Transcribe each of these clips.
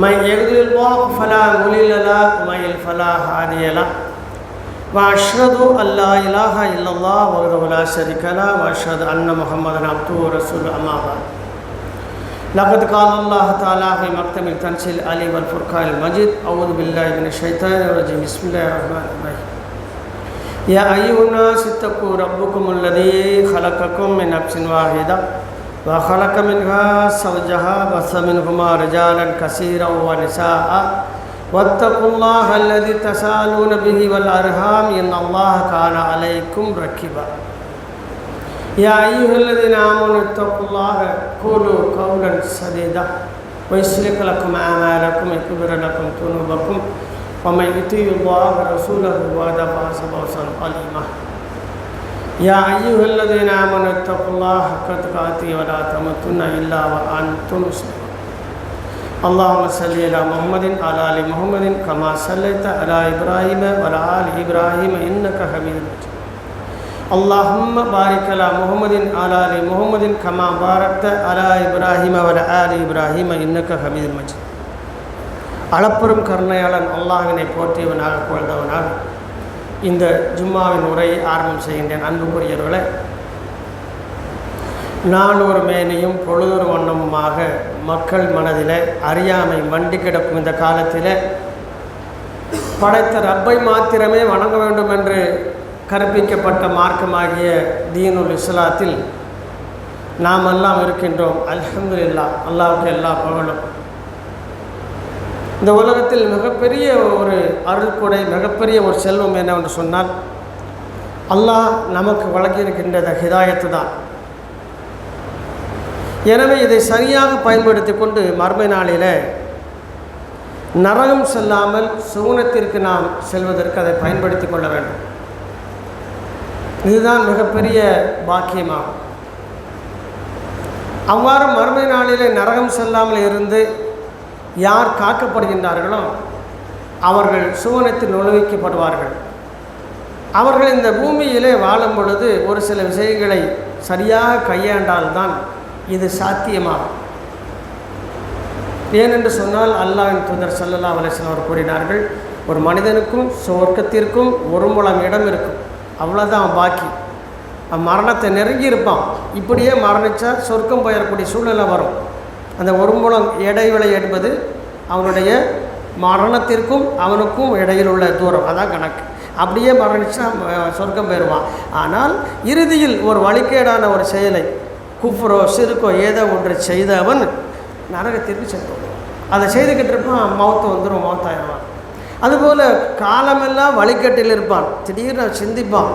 من يهد الله فلا مضل له ومن يضلل فلا هادي له وأشهد أن لا إله إلا الله وحده لا شريك له وأشهد أن محمدا عبده ورسوله أما بعد. لقد قال الله تعالى في مكتب التنزيل العلي والفرقان المجيد أعوذ بالله من الشيطان الرجيم. بسم الله الرحمن الرحيم. يا أيها الناس اتقوا ربكم الذي خلقكم من نفس واحدة. وخلق منها زوجها بث منهما رجالا كثيرا ونساء. واتقوا الله الذي تسالون به والأرحام. إن الله كان عليكم رقيبا يا أيها الذين آمنوا اتقوا الله قولوا قولا سديدا. ويصلح لكم أعمالكم ويغفر لكم ذنوبكم. ومن يطيع الله ورسوله فقد فاز فوزا عظيما. يا أيها الذين آمنوا اتقوا الله حق تقاته ولا تموتن إلا وأنتم مسلمون اللهم صل على محمد على آل محمد كما صليت على إبراهيم وعلى آل إبراهيم إنك حميد مجيد اللهم بارك على محمد على آل محمد كما باركت على إبراهيم وعلى آل إبراهيم إنك حميد مجيد அளப்பெரும் கருணையாளன் அல்லாஹினை போற்றியவனாக புகழ்ந்தவனாக இந்த ஜும்மாவின் உரையை ஆரம்பம் செய்கின்றேன். அன்புக்குரியவர்களை நான் ஒரு மேனையும் பொழுதொரு வண்ணமுமாக மக்கள் மனதில் அறியாமை மண்டி கிடக்கும் இந்த காலத்தில் படைத்த ரப்பை மாத்திரமே வணங்க வேண்டும் என்று கற்பிக்கப்பட்ட மார்க்கமாகிய தீனுல் இஸ்லாத்தில் நாம் எல்லாம் இருக்கின்றோம். அலமதுல்லா அல்லாவுக்கு எல்லா புகழும். இந்த உலகத்தில் மிகப்பெரிய ஒரு அருள்கொடை மிகப்பெரிய ஒரு செல்வம் என்னவென்று சொன்னால் அல்லாஹ் நமக்கு வழங்கியிருக்கின்ற ஹிதாயத்து தான். எனவே இதை சரியாக பயன்படுத்தி கொண்டு மர்மை நாளில் நரகம் செல்லாமல் சுகுணத்திற்கு நாம் செல்வதற்கு அதை பயன்படுத்தி கொள்ள வேண்டும். இதுதான் மிகப்பெரிய பாக்கியமாகும். அவ்வாறு மறுமை நாளிலே நரகம் செல்லாமல் இருந்து யார் காக்கப்படுகின்றார்களோ அவர்கள் சுவனத்தில் நுழைவிக்கப்படுவார்கள். அவர்கள் இந்த பூமியிலே வாழும் பொழுது ஒரு சில விஷயங்களை சரியாக கையாண்டால்தான் இது சாத்தியமாகும். ஏனென்று சொன்னால் அல்லாவின் தூதர் சல்லல்லா அலிஸ்லாம் அவர் கூறினார்கள் ஒரு மனிதனுக்கும் சொர்க்கத்திற்கும் ஒரு முழம் இடம் இருக்கும் அவ்வளோதான் பாக்கி. மரணத்தை நெருங்கி இருப்பான் இப்படியே மரணித்தா சொர்க்கம் போயிடக்கூடிய சூழ்நிலை வரும். அந்த ஒரு மூலம் இடைவெளி என்பது அவனுடைய மரணத்திற்கும் அவனுக்கும் இடையில் உள்ள தூரம். அதான் கணக்கு. அப்படியே மரணிச்சா சொர்க்கம் போயிடுவான் ஆனால் இறுதியில் ஒரு வழிகேடான ஒரு செயலை குஃப்ரோ சிறுக்கோ ஏதோ ஒன்று செய்தவன் நரகத்திற்கு சென்று அதை செய்துக்கிட்டு இருப்பான் மௌத்து வந்துடும் மௌத்தாயிடுவான். அதுபோல் காலமெல்லாம் வழிகட்டில் இருப்பான். திடீர்னு சிந்திப்பான்.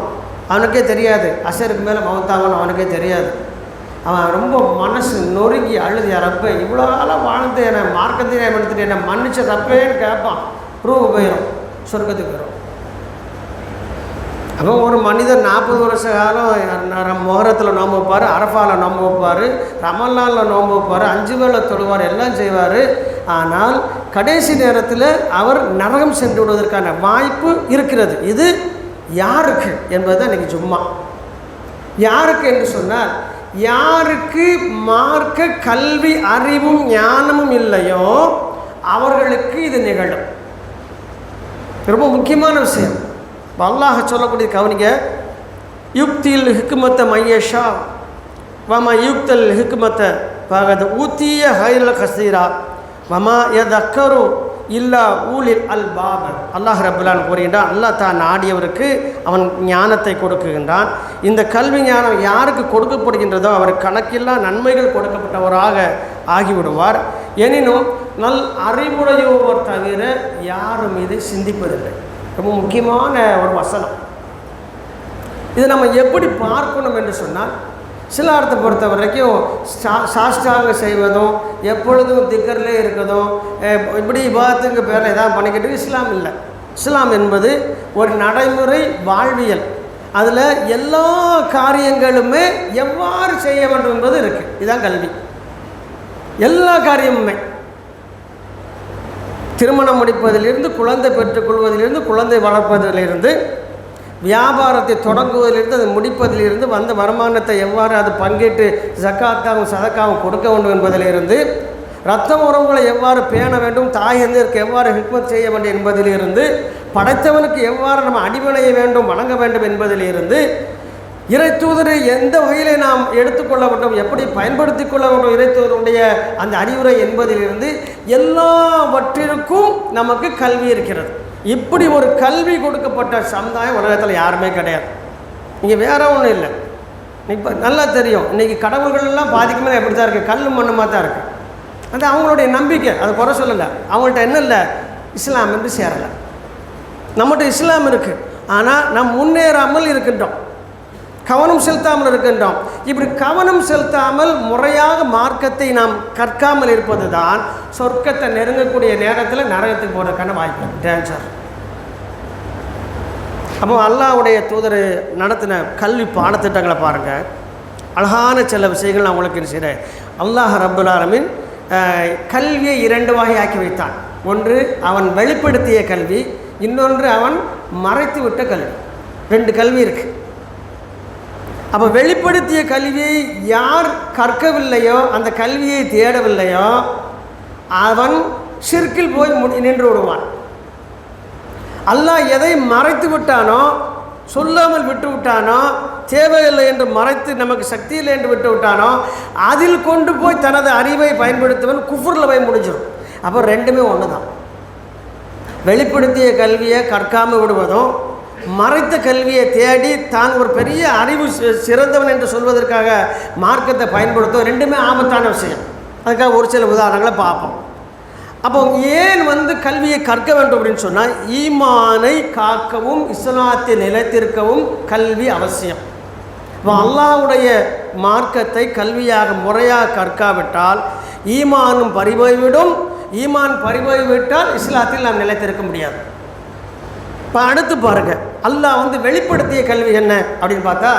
அவனுக்கே தெரியாது. அசருக்கு மேலே மௌத்தாகணும் அவனுக்கே தெரியாது. அவன் ரொம்ப மனசு நொறுங்கி அழுது ரப்ப இவ்வளோ காலம் வாழ்ந்து என்னை மார்க்கத்தை எடுத்துட்டு என்னை மன்னிச்ச தப்பேன்னு கேட்பான். ரூபு போயிடும் சொர்க்கத்துக்கு போயிடும் அப்போ ஒரு மனிதர் நாற்பது வருஷ காலம் முகரத்தில் நோம்பு வைப்பார் அரஃபாவில் நோம்பு வைப்பார் ரமல்லானில் நோம்பு வைப்பார் அஞ்சு வேலை தொழுவார் எல்லாம் செய்வார். ஆனால் கடைசி நேரத்தில் அவர் நரகம் சென்று விடுவதற்கான வாய்ப்பு இருக்கிறது. இது யாருக்கு என்பது தான் இன்றைக்கி சும்மா யாருக்கு என்று சொன்னால் யாருக்கு மார்க்க கல்வி அறிவும் ஞானமும் இல்லையோ அவர்களுக்கு இது நிகழும். ரொம்ப முக்கியமான விஷயம். அல்லாஹ் சொல்லக்கூடிய கவனிங்க யுக்தியில் ஹிக்குமத்த மையஷா வம யுக்தல் ஹிக்குமத்த பகது ஊத்திய ஹைரல் கசீரா வமா எதக்கரும் அக்கரு இல்லா ஊழில் அல் பாபர் அல்லாஹ் ரபுல்லான் கூறுகின்றான் அல்லாஹ் தான் நாடியவருக்கு அவன் ஞானத்தை கொடுக்குகின்றான். இந்த கல்வி ஞானம் யாருக்கு கொடுக்கப்படுகின்றதோ அவர் கணக்கில்லா நன்மைகள் கொடுக்கப்பட்டவராக ஆகிவிடுவார். எனினும் நல் அறிவுடையவர் தவிர யாரும் இதை சிந்திப்பதில்லை. ரொம்ப முக்கியமான ஒரு வசனம். இதை நம்ம எப்படி பார்க்கணும் என்று சொன்னால் சிலாரத்தை பொறுத்த வரைக்கும் சா சாஷ்டாங்க செய்வதும் எப்பொழுதும் திக்கர்லே இருக்கிறதும் இப்படி விவாதத்துக்கு பேரில் எதாவது பண்ணிக்கிட்டு இஸ்லாம் இல்லை. இஸ்லாம் என்பது ஒரு நடைமுறை வாழ்வியல். அதில் எல்லா காரியங்களுமே எவ்வாறு செய்ய வேண்டும் என்பது இருக்குது இதுதான் கல்வி. எல்லா காரியமுமே. திருமணம் முடிப்பதிலிருந்து குழந்தை பெற்றுக்கொள்வதிலிருந்து குழந்தை வளர்ப்பதிலிருந்து வியாபாரத்தை தொடங்குவதிலிருந்து அதை முடிப்பதிலிருந்து வந்த வருமானத்தை எவ்வாறு அது பங்கிட்டு ஜக்காத்தாகவும் சதக்காவும் கொடுக்க வேண்டும் என்பதிலிருந்து இரத்த உறவுகளை எவ்வாறு பேண வேண்டும் தாயந்திற்கு எவ்வாறு ஹிக்மத் செய்ய வேண்டும் என்பதிலிருந்து படைத்தவனுக்கு எவ்வாறு நம்ம அடிபணைய வேண்டும் வணங்க வேண்டும் என்பதிலிருந்து இறை தூதரை எந்த வகையிலே நாம் எடுத்துக்கொள்ள வேண்டும் எப்படி பயன்படுத்தி கொள்ள வேண்டும் இறை தூதருடைய அந்த அறிவுரை என்பதிலிருந்து எல்லாவற்றிற்கும் நமக்கு கல்வி இருக்கிறது. இப்படி ஒரு கல்வி கொடுக்கப்பட்ட சமுதாயம் உலகத்தில் யாருமே கிடையாது. இங்கே வேற ஒன்றும் இல்லை. இப்போ நல்லா தெரியும். இன்றைக்கி கடவுள்கள் எல்லாம் பாதிக்குமே எப்படி தான் இருக்குது கல் மண்ணுமாக தான் இருக்குது அது அவங்களுடைய நம்பிக்கை. அது குறை சொல்லலை. அவங்கள்ட்ட என்ன இல்லை? இஸ்லாம் என்று சேரலை. நம்மகிட்ட இஸ்லாம் இருக்குது ஆனால் நாம் முன்னேறாமல் இருக்கின்றோம். கவனம் செலுத்தாமல் இருக்கின்றோம். இப்படி கவனம் செலுத்தாமல் முறையாக மார்க்கத்தை நாம் கற்காமல் இருப்பது தான் சொர்க்கத்தை நெருங்கக்கூடிய நேரத்தில் நரகத்துக்கு போகிறதுக்கான வாய்ப்பு. டேன்சர் அப்போ அல்லாவுடைய தூதர் நடத்தின கல்வி பாடத்திட்டங்களை பாருங்கள் அழகான சில விஷயங்கள் நான் உங்களுக்கு செய்கிறேன் அல்லாஹ் ரப்புல் ஆலமின் கல்வியை இரண்டு வகையாக்கி வைத்தான். ஒன்று அவன் வெளிப்படுத்திய கல்வி இன்னொன்று அவன் மறைத்து விட்ட கல்வி. ரெண்டு கல்வி இருக்குது அப்போ வெளிப்படுத்திய கல்வியை யார் கற்கவில்லையோ அந்த கல்வியை தேடவில்லையோ அவன் சிற்கில் போய் நின்று விடுவான். அல்லாஹ் எதை மறைத்து விட்டானோ சொல்லாமல் விட்டு விட்டானோ தேவையில்லை என்று மறைத்து நமக்கு சக்தி இல்லை என்று விட்டு விட்டானோ அதில் கொண்டு போய் தனது அறிவை பயன்படுத்துவன் குஃபுரில் போய் முடிஞ்சிடும். அப்போ ரெண்டுமே ஒன்று தான் வெளிப்படுத்திய கல்வியை கற்காமல் விடுவதும் மறைத்த கல்வியை தேடி தான் ஒரு பெரிய அறிவு சிறந்தவன் என்று சொல்வதற்காக மார்க்கத்தை பயன்படுத்தும் ரெண்டுமே ஆபத்தான விஷயம். அதுக்காக ஒரு சில உதாரணங்களை பார்ப்போம். அப்போ ஏன் வந்து கல்வியை கற்க வேண்டும் அப்படின்னு சொன்னால் ஈமானை காக்கவும் இஸ்லாத்தை நிலைத்திருக்கவும் கல்வி அவசியம். இப்போ அல்லாவுடைய மார்க்கத்தை கல்வியாக முறையாக கற்காவிட்டால் ஈமானும் பறிபோய்விடும். ஈமான் பறிபோய்விட்டால் இஸ்லாத்தில் நாம் நிலைத்திருக்க முடியாது. இப்போ அடுத்து பாருங்கள் அல்லாஹ் வந்து வெளிப்படுத்திய கல்வி என்ன அப்படின்னு பார்த்தா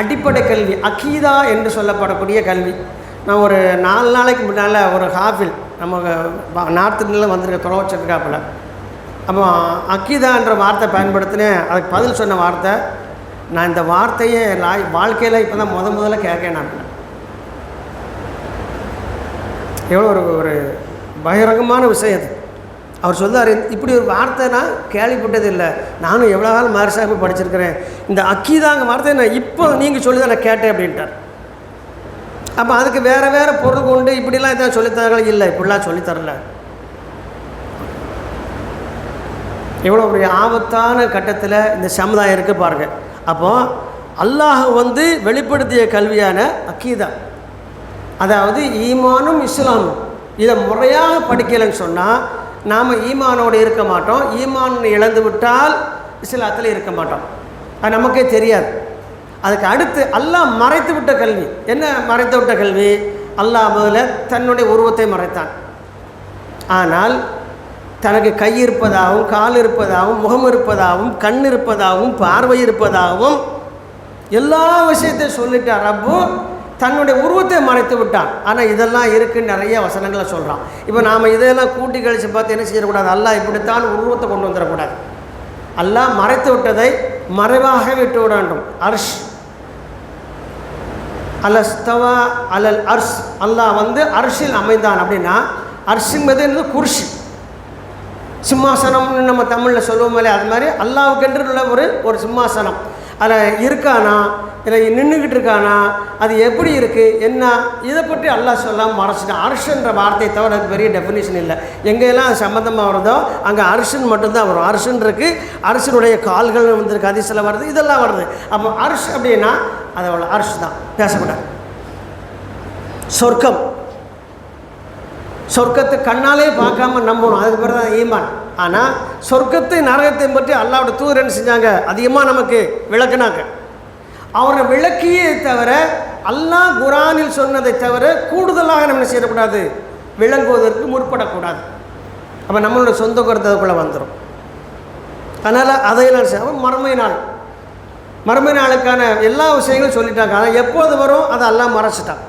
அடிப்படை கல்வி அகீதா என்று சொல்லப்படக்கூடிய கல்வி. நான் ஒரு நாலு நாளைக்கு முன்னால் ஒரு ஹாஃபில் நம்ம நார்த்துலாம் வந்திருக்க துறவச்சிருக்காப்புல வச்சிருக்காப்புல. அப்போ அக்கீதான்ற வார்த்தை பயன்படுத்தினேன். அதுக்கு பதில் சொன்ன வார்த்தை நான் இந்த வார்த்தையை லாய் வாழ்க்கையில் இப்போ தான் முத முதல்ல கேட்கேன் நான். எவ்வளோ ஒரு ஒரு பகிரங்கமான விஷயம் அது. அவர் சொல்றாரு இப்படி ஒரு வார்த்தை நான் கேள்விப்பட்டது இல்லை நானும் எவ்வளோ காலம் மாரிசாமி படிச்சிருக்கிறேன். இந்த அக்கீதாங்க வார்த்தையை நான் இப்போ நீங்கள் சொல்லி தான் நான் கேட்டேன் அப்படின்ட்டார். அப்போ அதுக்கு வேறு வேறு பொருள் கொண்டு இப்படிலாம் எதாவது சொல்லித்தராங்களா? இல்லை இப்படிலாம் சொல்லித்தரல. எவ்வளோ ஒரு ஆபத்தான கட்டத்தில் இந்த சமுதாயம் இருக்குது பாருங்கள் அப்போது அல்லாஹ் வந்து வெளிப்படுத்திய கல்வியான அக்கீதா. அதாவது ஈமானும் இஸ்லாமும். இதை முறையாக படிக்கலைன்னு சொன்னால் நாம் ஈமானோடு இருக்க மாட்டோம். ஈமான் இழந்து விட்டால் இஸ்லாத்தில் இருக்க மாட்டோம். அது நமக்கே தெரியாது. அதுக்கு அடுத்து அல்லாஹ் மறைத்து விட்ட கல்வி. என்ன மறைத்து விட்ட கல்வி? அல்லாஹ் முதல்ல தன்னுடைய உருவத்தை மறைத்தான். ஆனால் தனக்கு கை இருப்பதாகவும் கால் இருப்பதாகவும் முகம் இருப்பதாகவும் கண் இருப்பதாகவும் பார்வை இருப்பதாகவும் எல்லா விஷயத்தையும் சொல்லிட்டார் ரப்பு தன்னுடைய உருவத்தை மறைத்து விட்டான். ஆனால் இதெல்லாம் இருக்குன்னு நிறைய வசனங்களை சொல்கிறான் இப்போ நாம் இதையெல்லாம் கூட்டி கழித்து பார்த்து என்ன செய்யக்கூடாது? அல்லாஹ் இப்படித்தான் உருவத்தை கொண்டு வந்துடக்கூடாது. அல்லாஹ் மறைத்து விட்டதை மறைவாக விட்டு விட வேண்டும் அர்ஷ். அலஸ்தவா அலல் அர்ஷ். அல்லாஹ் வந்து அர்ஷில் அமைந்தான் அப்படின்னா அர்ஷுங்கிறது என்பது குர்ஷி. சிம்மாசனம்னு நம்ம தமிழில் சொல்லுவோம் அது மாதிரி அல்லாவுக்கென்று உள்ள ஒரு ஒரு சிம்மாசனம். அதில் இருக்கானா? இல்லை நின்றுக்கிட்டு இருக்கானா? அது எப்படி இருக்குது என்ன? இதை பற்றி அல்லாஹ் சொல்லாமல் மறைச்சிட்டான். அரிஷன்ற வார்த்தையை தவிர அதுக்கு பெரிய டெஃபினேஷன் இல்லை. எங்கெல்லாம் அது சம்மந்தமாக வருதோ அங்கே அரிசன் மட்டும்தான் வரும். அரிசன் இருக்குது அரிசனுடைய கால்கள் வந்திருக்கு அதிசல வருது இதெல்லாம் வருது. அப்போ அரசு அப்படின்னா அதை அரிசு தான். பேசக்கூடாது. சொர்க்கம். சொர்க்கத்தை கண்ணாலே பார்க்காம நம்பணும். அதுக்கு பிறகு தான் ஈமான். ஆனால் சொர்க்கத்தை நரகத்தை பற்றி அல்லாவோட தூதர் என்ன செஞ்சாங்க? அதிகமாக நமக்கு விளக்குனாங்க. அவரை விளக்கியே தவிர அல்லாஹ் குரானில் சொன்னதை தவிர கூடுதலாக நம்ம என்ன செய்யக்கூடாது? விளங்குவதற்கு முற்படக்கூடாது. அப்போ நம்மளோட சொந்த கருத்து அதுக்குள்ளே வந்துடும் அதனால் அதையெல்லாம் செய்வோம் மறுமை நாள். மறுமை நாளுக்கான எல்லா விஷயங்களும் சொல்லிட்டாங்க. ஆனால் எப்போது வரும்? அதை எல்லாம் மறைச்சிட்டான்.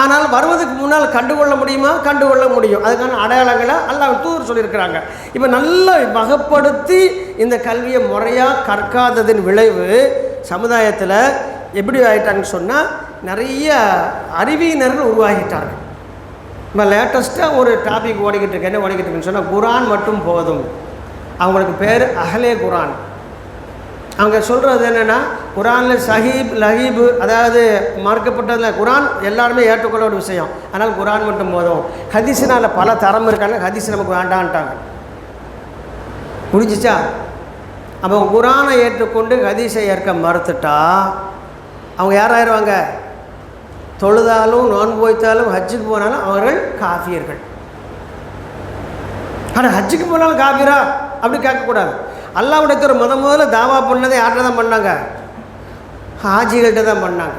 ஆனால் வருவதற்கு முன்னால் கண்டுகொள்ள முடியுமா? கண்டுகொள்ள முடியும். அதுக்கான அடையாளங்களை அல்லாஹ் தூர் சொல்லியிருக்கிறாங்க. இப்போ நல்லா வகப்படுத்தி இந்த கல்வியை முறையாக கற்காததின் விளைவு சமுதாயத்தில் எப்படி ஆயிட்டாங்கன்னு சொன்னால் நிறைய அறிவியினர்கள் உருவாகிட்டாங்க. இப்போ லேட்டஸ்ட்டாக ஒரு டாபிக் ஓடிக்கிட்டு இருக்கு. என்ன ஓடிக்கிட்டு இருக்குன்னு சொன்னால் குரான் மட்டும் போதும். அவங்களுக்கு பேர் அகலே குரான். அவங்க சொல்கிறது என்னென்னா குரானில் சஹீப் லஹீபு அதாவது மறுக்கப்பட்டதில் குரான் எல்லாருமே ஏற்றுக்கொள்ள ஒரு விஷயம். ஆனால் குரான் மட்டும் போதும். ஹதீஸினால் பல தரம் இருக்காங்க. ஹதீஸ் நமக்கு வேண்டான்ட்டாங்க. முடிஞ்சிச்சா அப்போ குரானை ஏற்றுக்கொண்டு ஹதீஸை ஏற்க மறுத்துட்டா அவங்க யாராயிருவாங்க? தொழுதாலும் நோன்பு வைத்தாலும் ஹஜ்ஜுக்கு போனாலும் அவர்கள் காஃபியர்கள். ஆனால் ஹஜ்ஜுக்கு போனாலும் காஃபியரா அப்படி கேட்கக்கூடாது. அல்லாவுடைய முத முதல்ல தாவா பண்ணதை யார்கிட்ட தான் பண்ணாங்க. ஹாஜிகள்கிட்ட தான் பண்ணாங்க.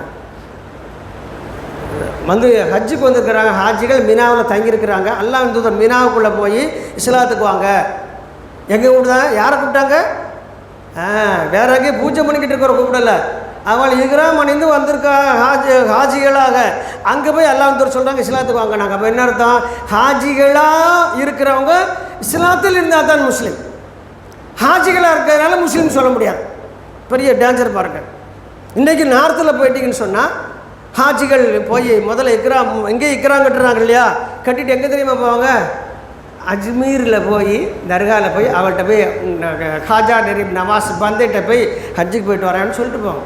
வந்து ஹஜ்ஜுக்கு வந்துருக்கிறாங்க ஹாஜிகள் மினாவில் தங்கியிருக்கிறாங்க. அல்லா தூதர் மினாவுக்குள்ளே போய் இஸ்லாத்துக்கு வாங்க. எங்கே கூப்பிட்டாங்க யாரை கூப்பிட்டாங்க? ஆ வேற எங்கேயும் பூஜை பண்ணிக்கிட்டு இருக்கிற கூப்பிடல. அவள் இக்ராம் அணிந்து வந்திருக்கா ஹாஜி ஹாஜிகளாக. அங்கே போய் அல்லாஹ் வந்து சொல்கிறாங்க இஸ்லாத்துக்கு வாங்க. நாங்கள் அப்போ என்ன அர்த்தம்? ஹாஜிகளாக இருக்கிறவங்க இஸ்லாத்தில் இருந்தால் தான் முஸ்லீம். ஹாஜிகளாக இருக்கிறதுனால முஸ்லீம் சொல்ல முடியாது. பெரிய டேஞ்சர் பாருங்கள் இன்றைக்கி நார்த்தில் போயிட்டீங்கன்னு சொன்னால் ஹாஜிகள் போய் முதல்ல இக்ரா எங்கே இக்ராம் கட்டுறாங்க இல்லையா? கட்டிட்டு எங்கே தெரியுமா போவாங்க? அஜ்மீரில் போய் தர்காவில் போய் அவள்கிட்ட போய் ஹாஜா நெரீப் நவாஸ் பந்தேட்ட போய் ஹஜ்ஜுக்கு போயிட்டு வரேன்னு சொல்லிட்டு போவாங்க.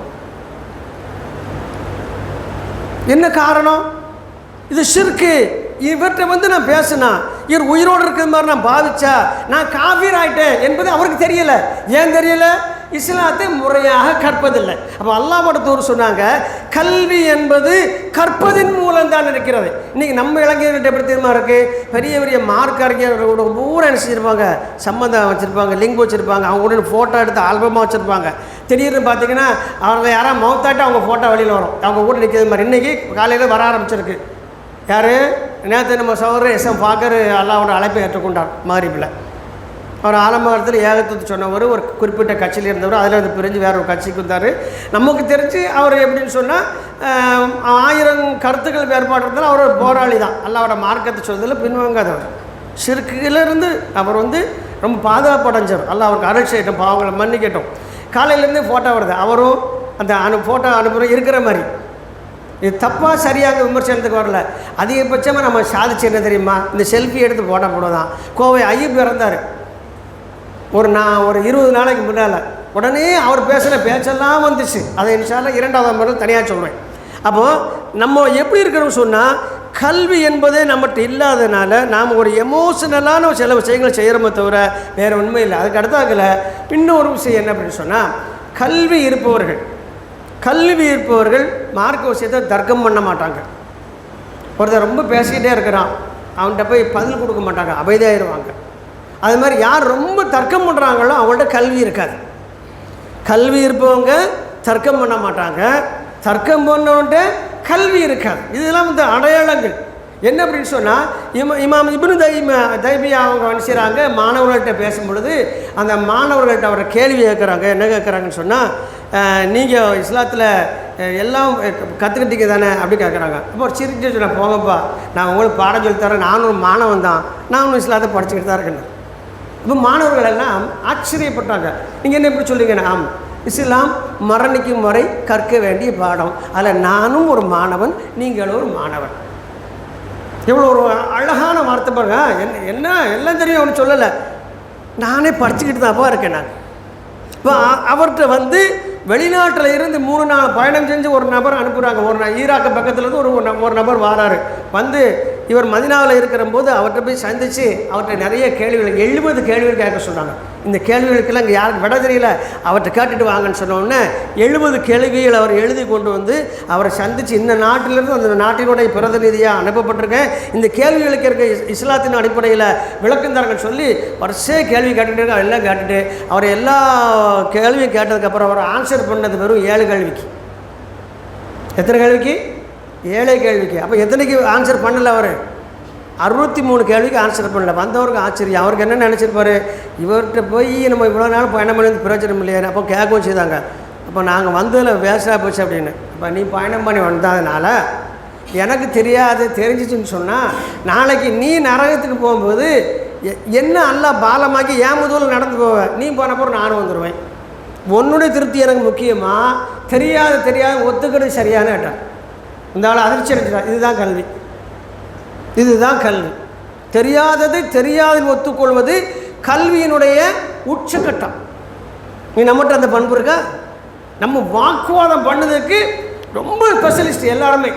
என்ன காரணம்? இது ஷிர்கு இவர்கிட்ட வந்து நான் பேசினா இவர் உயிரோடு இருக்கிற மாதிரி நான் பாவிச்சா நான் காஃபீர் ஆயிட்டேன் என்பது அவருக்கு தெரியல. ஏன் தெரியல? இஸ்லாத்தை முறையாக கற்பதில்லை. அப்போ அல்லாஹ் தூர் சொன்னாங்க கல்வி என்பது கற்பதின் மூலம் தான் இருக்கிறது. இன்றைக்கி நம்ம இளைஞர்கிட்ட எப்படி தெரியுமா இருக்குது பெரிய பெரிய மார்க் அறிஞர்களோட பூரா என்ன செஞ்சிருப்பாங்க? சம்மந்தம் வச்சுருப்பாங்க லிங்க் வச்சுருப்பாங்க அவங்க கூட ஃபோட்டோ எடுத்து ஆல்பமாக வச்சுருப்பாங்க. திடீர்னு பார்த்தீங்கன்னா அவங்க யாராவது மவுத்தாட்டு அவங்க ஃபோட்டோ வெளியில் வரும். அவங்க கூட நிற்கிறது மாதிரி. இன்றைக்கி காலையில் வர ஆரம்பிச்சிருக்கு. யார்? நேற்று நம்ம சௌர எஸ் எம் ஃபாக்கர் அல்லாவோட அழைப்பை ஏற்றுக்கொண்டார் மகரிப்பில் அவர் ஆலமரத்தில் ஏகத்துவத்தை சொன்னவர் ஒரு குறிப்பிட்ட கட்சியில் இருந்தவர் அதில் இருந்து பிரிஞ்சு வேற ஒரு கட்சிக்கு வந்தார். நமக்கு தெரிஞ்சு அவர் எப்படின்னு சொன்னால் ஆயிரம் கருத்துக்கள் வேறுபாடு இருந்தாலும் அவர் ஒரு போராளி தான். அல்லாவோட மார்க்கத்தை சொல்றதில் பின்வாங்காதவர். சிறுக்கிலிருந்து அவர் வந்து ரொம்ப பாதுகாப்பு அடைஞ்சவர். அல்ல அவருக்கு அருள் செய்யட்டும் பாவங்களை மன்னிக்கட்டும். காலையிலேருந்து ஃபோட்டோ வருது. அவரும் அந்த அனு ஃபோட்டோ அனுப்புகிற இருக்கிற மாதிரி. இது தப்பாக சரியாக விமர்சனத்துக்கு வரல. அதிகபட்சமாக நம்ம சாதிச்சு என்ன தெரியுமா? இந்த செல்ஃபி எடுத்து போட போடுதான். கோவை ஐயப் இறந்தார். ஒரு நான் ஒரு இருபது நாளைக்கு முன்னால். உடனே அவர் பேசின பேச்செல்லாம் வந்துச்சு அதை இன்ஷால்ல இரண்டாவது முறை தனியாக சொல்கிறேன் அப்போது நம்ம எப்படி இருக்கணும்னு சொன்னால் கல்வி என்பதே நம்மகிட்ட இல்லாதனால நாம் ஒரு எமோஷனலான சில விஷயங்களை செய்கிறோமே தவிர வேறு உண்மை இல்லை. அதுக்கு அடுத்தாக்கில் இன்னொரு விஷயம் என்ன அப்படின்னு சொன்னால் கல்வி இருப்பவர்கள். கல்வி இருப்பவர்கள் மார்க்க விஷயத்தை தர்க்கம் பண்ண மாட்டாங்க. ஒருத்தர் ரொம்ப பேசிக்கிட்டே இருக்கிறான். அவன்கிட்ட போய் பதில் கொடுக்க மாட்டாங்க. அமைதியாயிருவாங்க. அது மாதிரி யார் ரொம்ப தர்க்கம் பண்ணுறாங்களோ அவங்கள்ட்ட கல்வி இருக்காது. கல்வி இருப்பவங்க தர்க்கம் பண்ண மாட்டாங்க. தர்க்கம் பண்ணவன்ட்ட கல்வி இருக்காது. இதெல்லாம் வந்து அடையாளங்கள். என்ன அப்படின்னு சொன்னால் இம இமாம் இப்னு தைம தைபியா அவங்க என்ன மாணவர்கள்ட்ட பேசும் பொழுது அந்த மாணவர்கள்ட்ட அவரை கேள்வி கேட்குறாங்க. என்ன கேட்குறாங்கன்னு சொன்னால் நீங்கள் இஸ்லாத்தில் எல்லாம் கற்றுக்கிட்டீங்க தானே அப்படி கேட்குறாங்க அப்போ ஒரு சிரிச்சு சொன்னேன் போங்கப்பா நான் உங்களுக்கு பாடம் சொல்லித்தரேன் நானும் ஒரு மாணவன் தான். நானும் இஸ்லாத்தை படிச்சுக்கிட்டு தான் இருக்கேன். இப்போ மாணவர்கள் எல்லாம் ஆச்சரியப்பட்டாங்க. நீங்கள் என்ன எப்படி சொல்றீங்கன்னா ஆம். இஸ்லாம் மரணிக்கும் முறை கற்க வேண்டிய பாடம். அதில் நானும் ஒரு மாணவன் நீங்களும் ஒரு மாணவன். இவ்வளோ ஒரு அழகான வார்த்தை பாருங்க. என்ன என்ன எல்லாம் தெரியும் அவனு சொல்லலை. நானே படிச்சுக்கிட்டு தான்ப்பா இருக்கேன் நான். இப்போ அவர்கிட்ட வந்து வெளிநாட்டில் இருந்து மூணு நாள் பயணம் செஞ்சு ஒரு நபர் அனுப்புகிறாங்க ஒரு நா- ஈராக்கு பக்கத்துலேருந்து ஒரு ஒரு ஒரு நபர் வராரு. வந்து இவர் மதினாவில் இருக்கிற போது அவர்கிட்ட போய் சந்தித்து அவர்கிட்ட நிறைய கேள்விகள் எழுபது கேள்விகள் கேட்க சொன்னாங்க. இந்த கேள்விகளுக்கெல்லாம் இங்கே யாருக்கு விட தெரியல. அவர்கிட்ட கேட்டுட்டு வாங்கன்னு சொன்னோடனே எழுபது கேள்விகள் அவர் எழுதி கொண்டு வந்து அவரை சந்தித்து இந்த நாட்டிலிருந்து அந்த நாட்டினுடைய பிரதிநிதியாக அனுப்பப்பட்டிருக்கேன். இந்த கேள்விகளுக்கு இருக்க இஸ்- இஸ்லாத்தின் அடிப்படையில் விளக்கம் தரங்கன்னு சொல்லி வரிசையாக கேள்வி கேட்டுட்டு இருக்க எல்லாம் கேட்டுட்டு அவர் எல்லா கேள்வியும் கேட்டதுக்கப்புறம் அவர் ஆன்சர் பண்ணது வெறும் ஏழு கேள்விக்கு. எத்தனை கேள்விக்கு? ஏழை கேள்விக்கு. அப்போ எத்தனைக்கு ஆன்சர் பண்ணல அவர்? அறுபத்தி மூணு கேள்விக்கு ஆன்சர் பண்ணல. வந்தவருக்கு ஆச்சரியம். அவருக்கு என்ன நினச்சிருப்பார்? இவர்கிட்ட போய் நம்ம இவ்வளோ நாள் பயணம் பண்ணி பிரயோஜனம் இல்லையா. அப்போ கேட்கவும் செய்தாங்க. அப்போ நாங்கள் வந்ததில் வேஸ்டாக போச்சு அப்படின்னு. இப்போ நீ பயணம் பண்ணி வந்ததுனால எனக்கு தெரியாது தெரிஞ்சிச்சுன்னு சொன்னால் நாளைக்கு நீ நரகத்துக்கு போகும்போது எ- என்ன அல்ல பாலமாக்கி ஏன் முதல் நடந்து போவ? நீ போனப்போ நானும் வந்துடுவேன் உன்னுடைய திருப்தி எனக்கு முக்கியமாக தெரியாது தெரியாது ஒத்துக்கிறது சரியான கேட்டேன். இந்த ஆள் அதிர்ச்சி அடைஞ்சிட்டான் இதுதான் கல்வி. இதுதான் கல்வி. தெரியாததை தெரியாதுன்னு ஒத்துக்கொள்வது கல்வியினுடைய உச்சக்கட்டம். நீ நம்மகிட்ட அந்த பண்பு இருக்கா? நம்ம வாக்குவாதம் பண்ணதுக்கு ரொம்ப ஸ்பெஷலிஸ்ட் எல்லாருமே.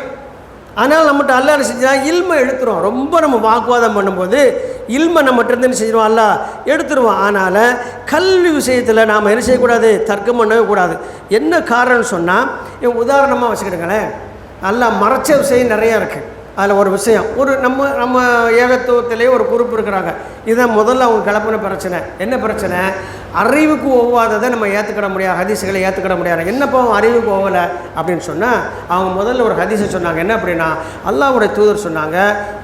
அதனால் நம்மகிட்ட அல்ல என்ன செஞ்சா இல்மை எடுத்துரும் ரொம்ப நம்ம வாக்குவாதம் பண்ணும்போது இல்மை நம்மகிட்ட இருந்து என்ன செஞ்சிருவோம் அல்ல எடுத்துருவோம். ஆனால் கல்வி விஷயத்தில் நாம் என்ன செய்யக்கூடாது? தர்க்கம் பண்ணவே கூடாது. என்ன காரணம்னு சொன்னால் உதாரணமாக வச்சுக்கிட்டுங்களேன் நல்லா மறைச்ச விஷயம் நிறையா இருக்குது அதில் ஒரு விஷயம் ஒரு நம்ம நம்ம ஏகத்துவத்திலே ஒரு குறிப்பு இருக்கிறாங்க. இதுதான் முதல்ல அவங்க கிளப்பின பிரச்சனை. என்ன பிரச்சனை? அறிவுக்கு ஒவ்வாததை நம்ம ஏற்றுக்கிட முடியாது ஹதீஸுகளை ஏற்றுக்கிட முடியாது. என்னப்போ அவன் அறிவுக்கு ஒவ்வலை அப்படின்னு சொன்னால் அவங்க முதல்ல ஒரு ஹதீஸை சொன்னாங்க. என்ன அப்படின்னா அல்லாஹ்வுடைய தூதர் சொன்னாங்க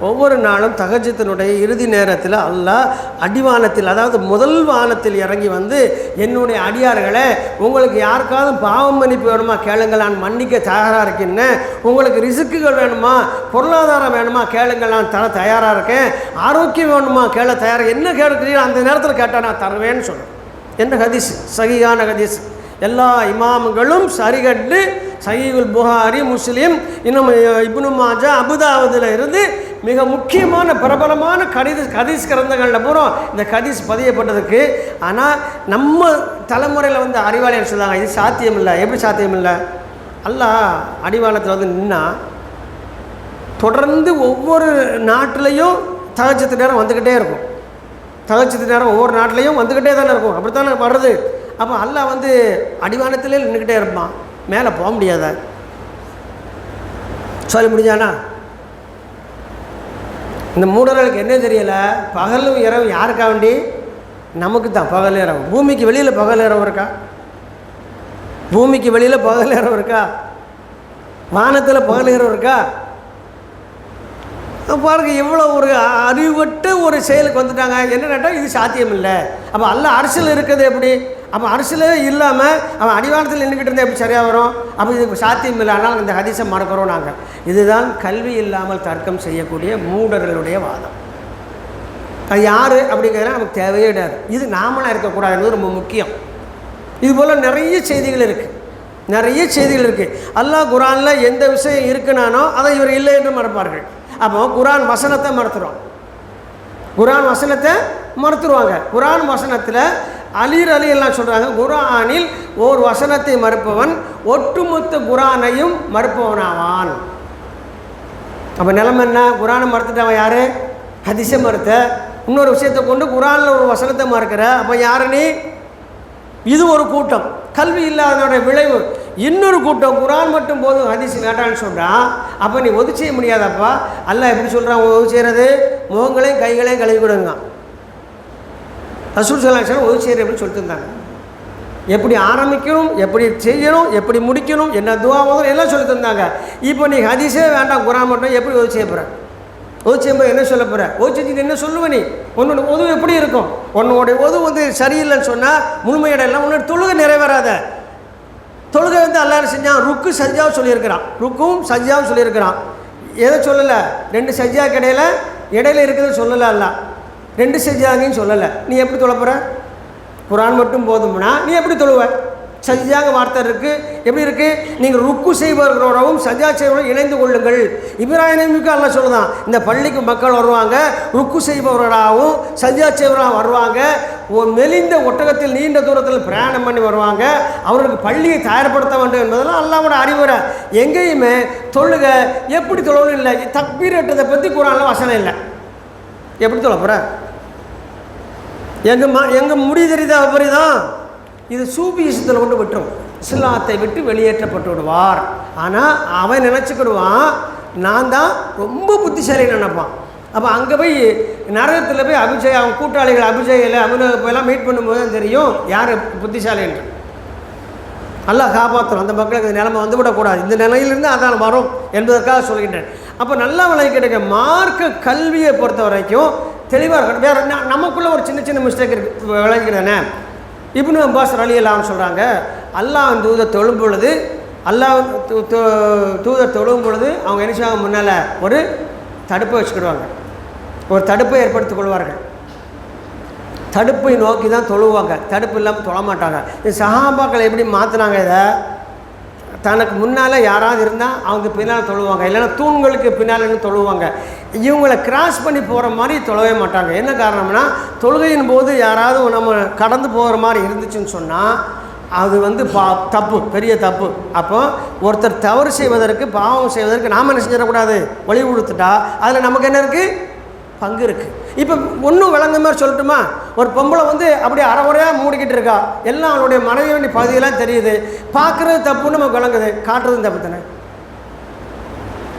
ஒவ்வொரு நாளும் தகஜத்தினுடைய இறுதி நேரத்தில் அல்லாஹ் அடிவானத்தில் அதாவது முதல் வானத்தில் இறங்கி வந்து என்னுடைய அடியார்களை உங்களுக்கு யாருக்காவது பாவம் மன்னிப்பு வேணுமா கேளுங்கள் நான் மன்னிக்க தயாராக இருக்கேன்னு உங்களுக்கு ரிசுக்குகள் வேணுமா பொருளாதாரம் வேணுமா கேளுங்கள் நான் தர தயாராக இருக்கேன் ஆரோக்கியம் வேணுமா கேள தயாராக என்ன கேட்குறீங்க அந்த நேரத்தில் கேட்டால் நான் தருவேன்னு சொல்கிறேன் என்ன ஹதீஸ் சகியான ஹதீஸ். எல்லா இமாம்களும் சரிகட்டு சகிகுல் புகாரி முஸ்லீம் இன்னும் இப்னு மாஜா அபுதாவதில் இருந்து மிக முக்கியமான பிரபலமான கடித கதீஸ் கிரந்தங்களில் பூரா இந்த கதீஸ் பதியப்பட்டதுக்கு. ஆனால் நம்ம தலைமுறையில் வந்து அறிவாளியர் சொல்லுவாங்க. இது சாத்தியம் இல்லை எப்படி சாத்தியம் இல்லை அல்ல அடிவாளத்தில் வந்து நின்னா தொடர்ந்து ஒவ்வொரு நாட்டிலையும் தகச்சத்து நேரம் வந்துக்கிட்டே இருக்கும். தகச்சத்து நேரம் ஒவ்வொரு நாட்டிலையும் வந்துக்கிட்டே தானே இருக்கும். அப்படித்தானே வர்றது? அப்போ அல்லாஹ் வந்து அடிவானத்திலே நின்றுக்கிட்டே இருப்பான். மேலே போக முடியாத. சொல்ல முடிஞ்சானா? இந்த மூடர்களுக்கு என்ன தெரியலை? பகலும் இரவு யாருக்கா வேண்டி? நமக்கு தான் பகல் இரவு. பூமிக்கு வெளியில் பகல் இரவு இருக்கா? பூமிக்கு வெளியில் பகல் இரவு இருக்கா? வானத்தில் பகல் இரவு இருக்கா? பாருங்கள் எவ்வளோ ஒரு அறிவட்ட ஒரு செயலுக்கு வந்துட்டாங்க. என்னென்னா இது சாத்தியம் இல்லை அப்போ அல்ல அரசியல் இருக்குது எப்படி? அப்போ அரசியலே இல்லாமல் அவன் அடிவானத்தில் நின்றுக்கிட்டு இருந்தால் எப்படி சரியாக வரும்? அப்போ இது சாத்தியம் இல்லை ஆனால் இந்த ஹதிசம் மறக்கிறோம் நாங்கள் இதுதான் கல்வி இல்லாமல் தர்க்கம் செய்யக்கூடிய மூடர்களுடைய வாதம். அது யார் அப்படிங்கிறத நமக்கு தேவையே கிடையாது. இது நாமளாக இருக்கக்கூடாதுன்றது ரொம்ப முக்கியம். இது போல் நிறைய செய்திகள் இருக்குது நிறைய செய்திகள் இருக்குது அல்லாஹ் குரானில் எந்த விஷயம் இருக்குனானோ அதை இவர் இல்லை என்று மறப்பார்கள். அப்போ குரான் வசனத்தை மறுத்துடும் குரான் வசனத்தை மறுத்துருவாங்க. குரான் வசனத்தில் அலீர் அலி எல்லாம் சொல்கிறாங்க குரானில் ஓர் வசனத்தை மறுப்பவன் ஒட்டுமொத்த குரானையும் மறுப்பவனாவான். அப்போ நிலைமை என்ன? குரானை மறுத்துட்டவன் யார்? ஹதிசை மறுத்த. இன்னொரு விஷயத்தை கொண்டு குரானில் ஒரு வசனத்தை மறுக்கிற. அப்போ யாரு நீ? இது ஒரு கூட்டம். கல்வி இல்லாததோட விளைவு. இன்னொரு கூட்டம் குரான் மட்டும் போதும் ஹதீஸ் வேண்டான்னு சொல்கிறான் அப்போ நீ ஒது செய்ய முடியாதப்பா. அல்ல எப்படி சொல்கிறான் ஒது செய்கிறது முகங்களையும் கைகளையும் கழுவி கொடுங்க. ரசூல் சலாச்சலம் ஒது செய்கிற அப்படின்னு சொல்லிட்டு இருந்தாங்க. எப்படி ஆரம்பிக்கணும் எப்படி செய்யணும் எப்படி முடிக்கணும் என்ன துவா முதல் எல்லாம் சொல்லி தந்தாங்க இப்போ நீ ஹதீஸே வேண்டாம் குரான் மட்டும் எப்படி ஒது செய்ய போகிற ஒது செய்யும்போது என்ன சொல்ல போகிற ஒது செஞ்சு என்ன சொல்லுவ நீ? உன்னோட உதவு எப்படி இருக்கும்? உன்னோடைய உதவு வந்து சரியில்லைன்னு சொன்னால் முழுமையடையலாம் உன்னோட தொழுகை நிறைவேறாத. தொழுகை வந்து அல்லாரு செஞ்சான்? ருக்கு சஜ்ஜாவும் சொல்லியிருக்கிறான். ருக்கும் சஜ்ஜாவும் சொல்லியிருக்கிறான். எதை சொல்லலை? ரெண்டு சஜ்ஜா கிடையில இடையில இருக்கிறத சொல்லலை அல்ல. ரெண்டு சஜ்ஜாங்கன்னு சொல்லலை. நீ எப்படி தொழப்புற குரான் மட்டும் போதும்னா நீ எப்படி தொழுவ? சஜ்ஜாங்க வார்த்தை இருக்குது எப்படி இருக்குது நீங்கள் ருக்கு செய்பவர்களோடவும் சஜா செய்வரும் இணைந்து கொள்ளுங்கள். இப்ராஹிமுக்கு அல்ல சொல்லுதான். இந்த பள்ளிக்கு மக்கள் வருவாங்க ருக்கு செய்பவர்களாகவும் சஜா செய்பவர்களாக வருவாங்க. மெலிந்த ஒட்டகத்தில் நீண்ட தூரத்தில் பிரயாணம் பண்ணி வருவாங்க. அவர்களுக்கு பள்ளியை தயார்படுத்த வேண்டும் என்பதெல்லாம் அல்லாவோட அறிவுரை. எங்கேயுமே தொழுக எப்படி தொழணும் இல்லை. தக்பீர் எட்டதை பற்றி குரானில் வசனம் இல்லை. எப்படி தொழப்புற எங்கள் ம எங்கள் முடி தெரியுதா புரியுதான் இது சூபியசத்தில் கொண்டு விட்டுரும். இஸ்லாத்தை விட்டு வெளியேற்றப்பட்டு விடுவார். ஆனால் அவன் நினச்சிக்கிடுவான் நான் தான் ரொம்ப புத்திசாலின்னு நினைப்பான். அப்போ அங்கே போய் நரகத்தில் போய் அபிஜய் அவன் கூட்டாளிகள் அபிஜயில் அவனு எல்லாம் மீட் பண்ணும்போது தான் தெரியும் யார் புத்திசாலி என்று. காப்பாற்றணும் அந்த மக்களுக்கு இந்த நிலைமை வந்துவிடக்கூடாது இந்த நிலையிலிருந்து அதான் வரும் என்பதற்காக சொல்கின்றேன். அப்போ நல்லா கிடைக்க மார்க்க கல்வியை பொறுத்த வரைக்கும் தெளிவாக இருக்கணும். வேறு நமக்குள்ளே ஒரு சின்ன சின்ன மிஸ்டேக் இருக்குது விளங்கிக்கிறதானே இப்னு அப்பாஸ் அலி அல்லான்னு சொல்கிறாங்க அல்லாஹ் தூதர் தொழும் பொழுது அல்லாஹ் தூ- தூதர் தொழும் பொழுது அவங்க என்ன செய்வாங்க? முன்னால் ஒரு தடுப்பை வச்சுக்கிடுவாங்க. ஒரு தடுப்பை ஏற்படுத்திக் கொள்வார்கள். தடுப்பை நோக்கி தான் தொழுவாங்க. தடுப்பு இல்லாமல் தொழ மாட்டாங்க. இந்த சஹாபாக்களை எப்படி மாற்றினாங்க இதை? தனக்கு முன்னால் யாராவது இருந்தால் அவங்க பின்னால் தொழுவாங்க. இல்லைன்னா தூண்களுக்கு பின்னால் தொழுவாங்க. இவங்களை கிராஸ் பண்ணி போகிற மாதிரி தொழவே மாட்டாங்க. என்ன காரணம்னா தொழுகையின் போது யாராவது நம்ம கடந்து போகிற மாதிரி இருந்துச்சுன்னு சொன்னால் அது வந்து பா தப்பு பெரிய தப்பு. அப்போ ஒருத்தர் தவறு செய்வதற்கு பாவம் செய்வதற்கு நாம் என்ன செஞ்சிடக்கூடாது? வழி கொடுத்துட்டா அதில் நமக்கு என்ன இருக்குது பங்கு இருக்குது இப்போ ஒன்றும் விளங்க மாதிரி சொல்லட்டுமா? ஒரு பொம்பளை வந்து அப்படியே அறகுறையாக மூடிக்கிட்டு இருக்கா. எல்லாம் அவளுடைய மனைவி வேண்டிய பகுதியெல்லாம் தெரியுது. பார்க்குறது தப்புன்னு நமக்கு விளங்குது. காட்டுறதும் தப்பு தானே?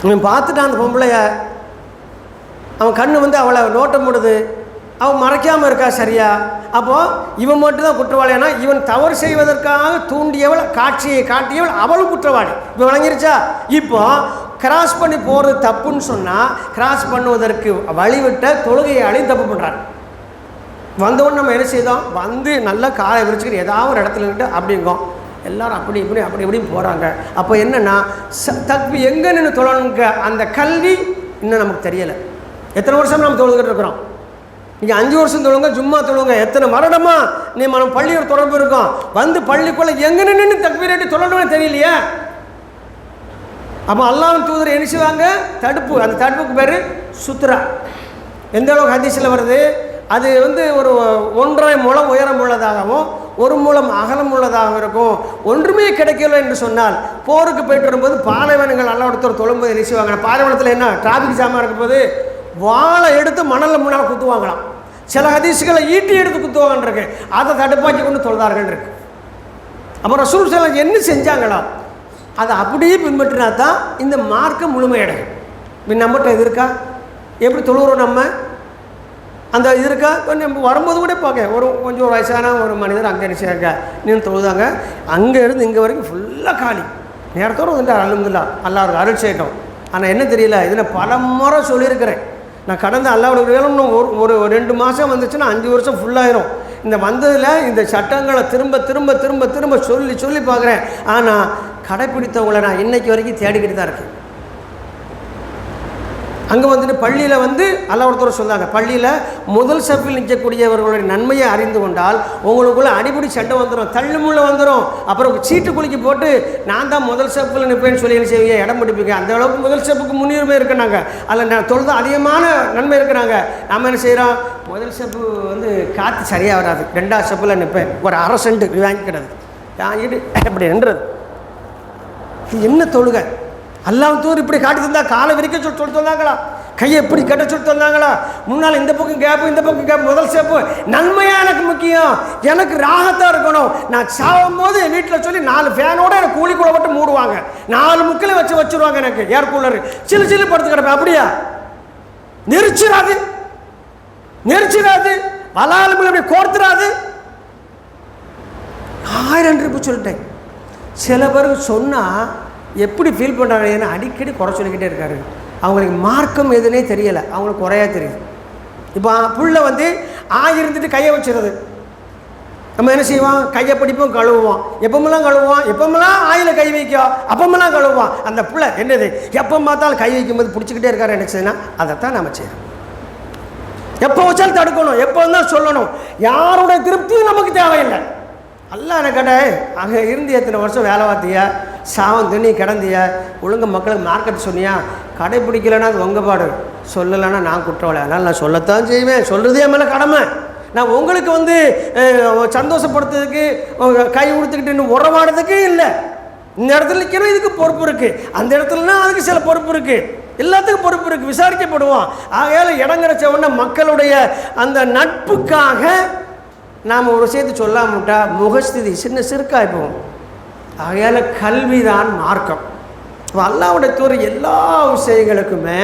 இவன் பார்த்துட்டான் அந்த பொம்பளைய. அவன் கண்ணு வந்து அவளை நோட்டம் போடுது அவன் மறைக்காமல் இருக்கா சரியா? அப்போது இவன் மட்டும்தான் குற்றவாளியானா இவன் தவறு செய்வதற்காக தூண்டியவள் காட்சியை காட்டியவள் அவளும் குற்றவாளி. இப்போ விளங்கிருச்சா? இப்போ கிராஸ் பண்ணி போகிறது தப்புன்னு சொன்னால் கிராஸ் பண்ணுவதற்கு வழிவிட்ட தொழுகையை தப்பு பண்ணுறாரு வந்தவொடனே நம்ம என்ன செய்தோம்? வந்து நல்லா காலை விரிச்சுக்கிட்டு ஏதாவது ஒரு இடத்துல நின்று அப்படிங்கோம் எல்லாரும் அப்படி இப்படி அப்படி இப்படியும் போகிறாங்க அப்போ என்னென்னா ச தப்பு எங்கே நின்று தொழணுங்க அந்த கல்வி இன்னும் நமக்கு தெரியலை. எத்தனை வருஷம் நம்ம தொழுதுகிட்டு இருக்கிறோம்? நீங்கள் அஞ்சு வருஷம் தொழுங்க சும்மா தொழுங்க. எத்தனை வருடமா நீ நம்ம பள்ளியோட தொடர்பு இருக்கும்? வந்து பள்ளிக்குள்ளே எங்கே நின்று தக்பீரேட்டு தொழணும்னு தெரியலையே? அப்போ அல்லாஹ் தூதர் என்ன செய்வாங்க? தடுப்பு அந்த தடுப்புக்கு பேர் சுத்ரா. எந்த அளவுக்கு ஹதீஸில் வருது? அது வந்து ஒரு ஒன்றரை மூலம் உயரம் உள்ளதாகவும் ஒரு மூலம் அகலம் உள்ளதாகவும் இருக்கும். ஒன்றுமே கிடைக்கல என்று சொன்னால் போருக்கு போயிட்டு வரும்போது பாலைவனங்கள் நல்லா ஒருத்தர் தொழும்போது என்ன செய்வாங்க பாலைவனத்தில் என்ன டிராஃபிக் ஜாமாக இருக்கும்போது வாழை எடுத்து மணலில் முன்னால் குத்துவாங்களாம். சில ஹதீஸுகளை ஈட்டி எடுத்து குத்துவாங்கன்னு இருக்கு. அதை தடுப்பாக்கி கொண்டு தொழுதார்கள் இருக்கு. அப்புறம் ரசூல் சலாம் என்ன செஞ்சாங்களாம்? அதை அப்படியே பின்பற்றினா தான் இந்த மார்க்கம் முழுமையடையும். இப்போ நம்மகிட்ட இது இருக்கா? எப்படி தொழுகிறோம் நம்ம? அந்த இது இருக்கா? கொஞ்சம் வரும்போது கூட பார்க்க ஒரு கொஞ்சம் ஒரு வயசான ஒரு மனிதர் அங்கே நினைச்சாங்க நின்று தொழுதாங்க. அங்கே இருந்து இங்கே வரைக்கும் ஃபுல்லாக காலி. நேரத்தோடு வந்து அழுந்துலாம் அல்லாருக்கு அருள் செய்யட்டும். ஆனால் என்ன தெரியல இதில் பல முறை சொல்லியிருக்கிறேன். நான் கடந்த அல்லாவோட வேலை இன்னும் ஒரு ஒரு ஒரு ரெண்டு மாதம் வந்துச்சுன்னா அஞ்சு வருஷம் ஃபுல்லாயிரும் இந்த வந்ததில் இந்த சட்டங்களை திரும்ப திரும்ப திரும்ப திரும்ப சொல்லி சொல்லி பார்க்குறேன். ஆனால் கடைப்பிடித்தவங்களை நான் இன்றைக்கி வரைக்கும் தேடிக்கிட்டு தான் இருக்கேன். அங்கே வந்துட்டு பள்ளியில் வந்து அல்ல ஒருத்தர் சொன்னாங்க பள்ளியில் முதல் சப்பில் நிற்கக்கூடியவர்களுடைய நன்மையை அறிந்து கொண்டால் உங்களுக்குள்ளே அடிப்படி சண்டை வந்துடும் தள்ளுமுள்ள வந்துடும் அப்புறம் சீட்டு குலுக்கி போட்டு நான் தான் முதல் சப்பில் நிற்பேன்னு சொல்லி என்ன செய்வீங்க? இடம் பிடிப்பீங்க. அந்த அளவுக்கு முதல் சப்புக்கு முன்னுரிமை இருக்கிறாங்க அதில் நான் தொழுது அதிகமான நன்மை இருக்கிறாங்க நாம் என்ன செய்கிறோம் முதல் சப்பு வந்து காற்று சரியாக வராது. ரெண்டாவது சப்பில் நிற்பேன். ஒரு அரை சென்ட் வாங்கிக்கிறது. வாங்கிட்டு அப்படி நின்றது. இது என்ன தொழுகை? அல்லாஹ் தூர் இப்படி காட்டி தந்தா காலை விரிக்க சொல்லி சொல்லி தந்தாங்களா? கையை எப்படி கட்ட சொல்லி தந்தாங்களா? முன்னால் இந்த பக்கம் கேப்பு இந்த பக்கம் கேப்பு முதல் சேப்பு நன்மையாக எனக்கு முக்கியம். எனக்கு ராகத்தாக இருக்கணும். நான் சாகும் போது என் வீட்டில் சொல்லி நாலு ஃபேனோட எனக்கு கூலிக்குள்ள மட்டும் மூடுவாங்க. நாலு முக்கில் வச்சு வச்சுருவாங்க எனக்கு ஏர் கூலர் சில்லு சில்லு படுத்து கிடப்பேன். அப்படியா? நெரிச்சிடாது நெரிச்சிடாது வலாலும் அப்படி கோர்த்துடாது ஆயிரம் ரூபாய் சொல்லிட்டேன். சில பேருக்கு சொன்னால் எப்படி ஃபீல் பண்ணுறாங்க ஏன்னா அடிக்கடி குறை சொல்லிக்கிட்டே இருக்காரு. அவங்களுக்கு மார்க்கம் எதுனே தெரியலை. அவங்களுக்கு குறையா தெரியுது. இப்போ புள்ள வந்து ஆ இருந்துட்டு கையை வச்சுருது. நம்ம என்ன செய்வோம்? கையை பிடிப்போம் கழுவுவோம். எப்பமெல்லாம் கழுவுவோம்? எப்பமெல்லாம் ஆயில கை வைக்கும் அப்பமெல்லாம் கழுவுவோம். அந்த புள்ள என்னது? எப்போ பார்த்தாலும் கை வைக்கும்போது பிடிச்சிக்கிட்டே இருக்காரு என்ன செய்யணும் அதைத்தான் நம்ம செய்யணும். எப்போ வச்சாலும் தடுக்கணும். எப்போ தான் சொல்லணும். யாருடைய திருப்தியும் நமக்கு தேவையில்லை. அல்ல என்ன கடை அங்கே இருந்து எத்தனை வருஷம் வேலை பார்த்தியா? சாவம் தண்ணி கிடந்திய? ஒழுங்கு மக்களுக்கு மார்க்கெட் சொன்னியா? கடைப்பிடிக்கலைன்னா அது உங்கள் பாடு. சொல்லலைன்னா நான் குற்றவாளி. அதனால் நான் சொல்லத்தான் செய்வேன். சொல்கிறதே மேலே கடமை. நான் உங்களுக்கு வந்து சந்தோஷப்படுத்துறதுக்கு கை கொடுத்துக்கிட்டு இன்னும் உறவாடுறதுக்கு இல்லை. இந்த இடத்துல நிற்கிறோம் இதுக்கு பொறுப்பு இருக்குது அந்த இடத்துலனா அதுக்கு சில பொறுப்பு இருக்குது எல்லாத்துக்கும் பொறுப்பு இருக்குது விசாரிக்கப்படுவோம். ஆகையால் இடம் உடனே மக்களுடைய அந்த நட்புக்காக நாம் ஒரு விஷயத்தை சொல்லாமட்டா முகஸ்திதி சின்ன சிறுக்காய் போகும். ஆகையால் கல்வி தான் மார்க்கம். அப்ப அல்லாவுடைய தூர எல்லா விஷயங்களுக்குமே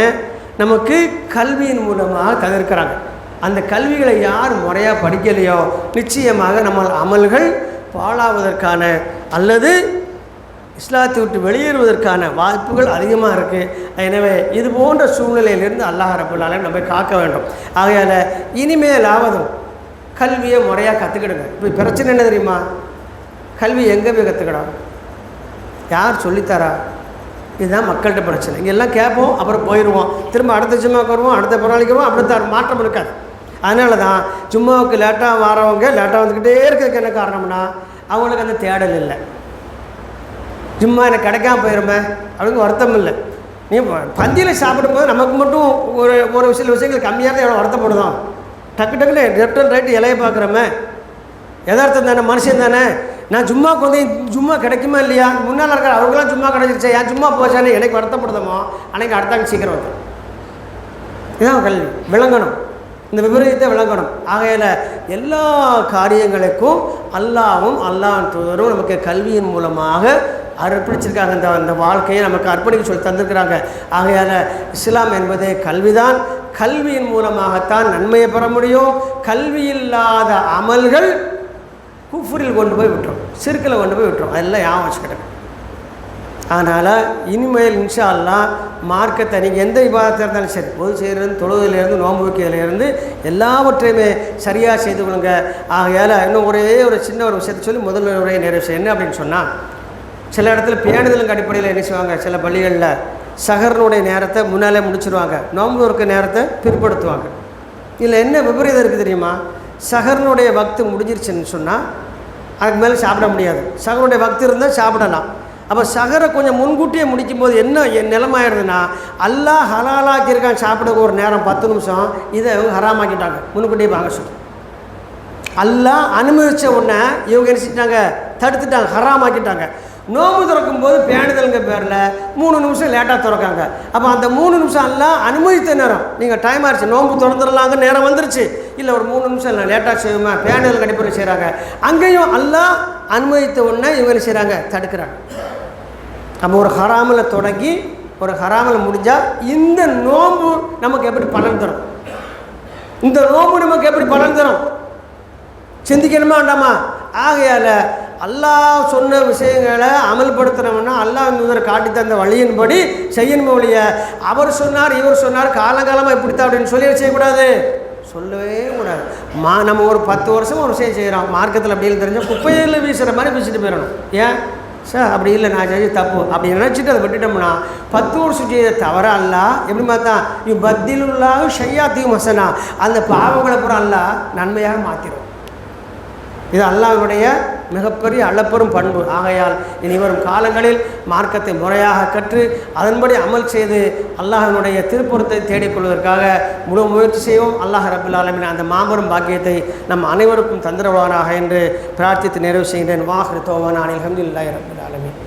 நமக்கு கல்வியின் மூலமாக தவிர்க்கிறாங்க. அந்த கல்விகளை யார் முறையாக படிக்கலையோ நிச்சயமாக நம்ம அமல்கள் பாழாவதற்கான அல்லது இஸ்லாத்தை விட்டு வெளியேறுவதற்கான வாய்ப்புகள் அதிகமாக இருக்குது எனவே இது போன்ற சூழ்நிலையிலிருந்து அல்லாஹ் ரபுல்லாலே நம்ம காக்க வேண்டும். ஆகையால் இனிமேலாவதும் கல்வியை முறையாக கற்றுக்கிடுங்க இப்போ பிரச்சனை என்ன தெரியுமா? கல்வி எங்கே போய் கற்றுக்கிடும் யார் சொல்லித்தரா? இதுதான் மக்கள்கிட்ட பிரச்சனை. இங்கே எல்லாம் கேட்போம் அப்புறம் போயிடுவோம் திரும்ப அடுத்த ஜும்மாவுக்கு வருவோம் அடுத்த பிறநாளைக்கு வருவோம் அடுத்த மாற்றம் இருக்காது. அதனால தான் ஜும்மாவுக்கு லேட்டாக வரவங்க லேட்டாக வந்துக்கிட்டே இருக்கிறதுக்கு என்ன காரணம்னா அவங்களுக்கு அந்த தேடல் இல்லை. சும்மா எனக்கு கிடைக்காம போயிருமே அவங்களுக்கு வருத்தம் இல்லை. நீ பந்தியில் சாப்பிடும்போது நமக்கு மட்டும் ஒரு ஒரு சில விஷயங்கள் கம்மியாக தான் எவ்வளோ வருத்தப்படுதான் டக்கு டக்குன்னு லெஃப்ட் அண்ட் ரைட்டு இலையை பார்க்குறோமே. யதார்த்தம் தானே மனுஷன் தானே. நான் சும்மா கொஞ்சம் சும்மா கிடைக்குமா இல்லையா? முன்னால் இருக்கிற அவங்களாம் சும்மா கிடைச்சிருச்சே. ஏன் சும்மா போச்சானே எனக்கு வருத்தப்படுதமோ அன்னைக்கு அடுத்தாங்க சீக்கிரம் வந்து இதான் கல்வி. விளங்கணும். இந்த விபரீதத்தை விளங்கணும். ஆகையில் எல்லா காரியங்களுக்கும் அல்லாவும் அல்லாஹ் தூதரும் நமக்கு கல்வியின் மூலமாக அர்ப்பணிச்சிருக்காங்க இந்த அந்த வாழ்க்கையை நமக்கு அர்ப்பணிக்க சொல்லி தந்திருக்கிறாங்க. ஆகையால் இஸ்லாம் என்பது கல்விதான். கல்வியின் மூலமாகத்தான் நன்மையை பெற முடியும். கல்வி இல்லாத அமல்கள் குஃபுரில் கொண்டு போய் விட்டுரும். சிறுக்கில் கொண்டு போய் விட்டுரும். அதெல்லாம் யாவும் வச்சுக்கிட்டேன் அதனால் இனிமேல் இன்ஷா அல்லாஹ் மார்க்கத்தை நீங்கள் எந்த விவாதத்தில் இருந்தாலும் சரி பொது செய்கிறது தொழுதிலேருந்து நோம்பு வைக்கிறதுலேருந்து எல்லாவற்றையுமே சரியாக செய்து கொள்ளுங்க. ஆகையால் இன்னும் ஒரே ஒரு சின்ன ஒரு விஷயத்தை சொல்லி முதல் உரையை நிறைவு செய்யணும் என்ன அப்படின்னு சொன்னால் சில இடத்துல பேணுதலுங்க அடிப்படையில் என்ன செய்வாங்க சில பள்ளிகளில் சகரனுடைய நேரத்தை முன்னாலே முடிச்சிருவாங்க. நோம்பு இருக்க நேரத்தை பிற்படுத்துவாங்க. இதில் என்ன விபரீதம் இருக்குது தெரியுமா? சகரனுடைய பக்து முடிஞ்சிருச்சுன்னு சொன்னால் அதுக்கு மேலே சாப்பிட முடியாது. சகரனுடைய பக்தி இருந்தால் சாப்பிடலாம். அப்போ சகரை கொஞ்சம் முன்கூட்டியே முடிக்கும் போது என்ன என் நிலமாயிருதுன்னா அல்லாஹ் ஹலாலாக்கியிருக்கான் சாப்பிட ஒரு நேரம் பத்து நிமிஷம் இதை இவங்க ஹராமாக்கிட்டாங்க. முன்கூட்டியே வாங்க சொல்லி. அல்லா அனுமதித்த உடனே இவங்க என்ன செஞ்சிட்டாங்க? தடுத்துட்டாங்க. ஹராமாக்கிட்டாங்க. நோம்பு திறக்கும் போது பேணுதலுங்க பேரில். மூணு நிமிஷம் லேட்டாக திறக்காங்க. அப்போ அந்த மூணு நிமிஷம் எல்லாம் அனுமதித்த நேரம். நீங்கள் டைம் ஆயிடுச்சு. நோம்பு திறந்துடலாங்க நேரம் வந்துருச்சு. இல்லை ஒரு மூணு நிமிஷம் இல்லை லேட்டாக செய்யுமா பேணுதல் கண்டிப்பாக செய்கிறாங்க அங்கேயும் எல்லாம் அனுமதித்த உடனே இவங்க செய்கிறாங்க தடுக்கிறாங்க. அப்போ ஒரு ஹராமில் தொடங்கி ஒரு ஹராமில் முடிஞ்சால் இந்த நோம்பு நமக்கு எப்படி பலன் தரும்? இந்த நோம்பு நமக்கு எப்படி பலன் தரும்? சிந்திக்கணுமா வேண்டாமா? ஆகையால் அல்லாஹ் சொன்ன விஷயங்களை அமல்படுத்துகிறோம்னா அல்லாஹ் இவர் காட்டி தந்த வழியின்படி செய்யணும் ஒழிய அவர் சொன்னார் இவர் சொன்னார் காலங்காலமாக இப்படித்தான் அப்படின்னு சொல்லி செய்யக்கூடாது? சொல்லவே கூடாது. மா நம்ம ஒரு பத்து வருஷம் ஒரு விஷயம் செய்கிறோம் மார்க்கத்தில் அப்படின்னு தெரிஞ்சால் குப்பையில் வீசுகிற மாதிரி வீசிட்டு போயிடணும். ஏன்? சார் அப்படி இல்லை நான் செஞ்சு தப்பு. அப்படி நினச்சிட்டு அதை விட்டுட்டோம்னா பத்து வருஷம் செய்த தவறா அல்ல? எப்படி பார்த்தா நீ ஷையா தீ மசனா அந்த பாவங்களை பூரா அல்ல நன்மையாக மாற்றிடும் இது அல்லாஹ்வுடைய மிகப்பெரிய அளப்பெரும் பண்பு. ஆகையால் இனி வரும் காலங்களில் மார்க்கத்தை முறையாக கற்று அதன்படி அமல் செய்து அல்லாஹனுடைய திருப்பொருத்தை தேடிக்கொள்வதற்காக முழு முயற்சி செய்வோம். அல்லாஹ் ரபுல் ஆலமின் அந்த மாபெரும் பாக்கியத்தை நம் அனைவருக்கும் தந்திரவானாக என்று பிரார்த்தித்து நிறைவு செய்கின்றேன் வாஹ் தோவான் அலமதுல்லாஹி ரபுல் ஆலமின்.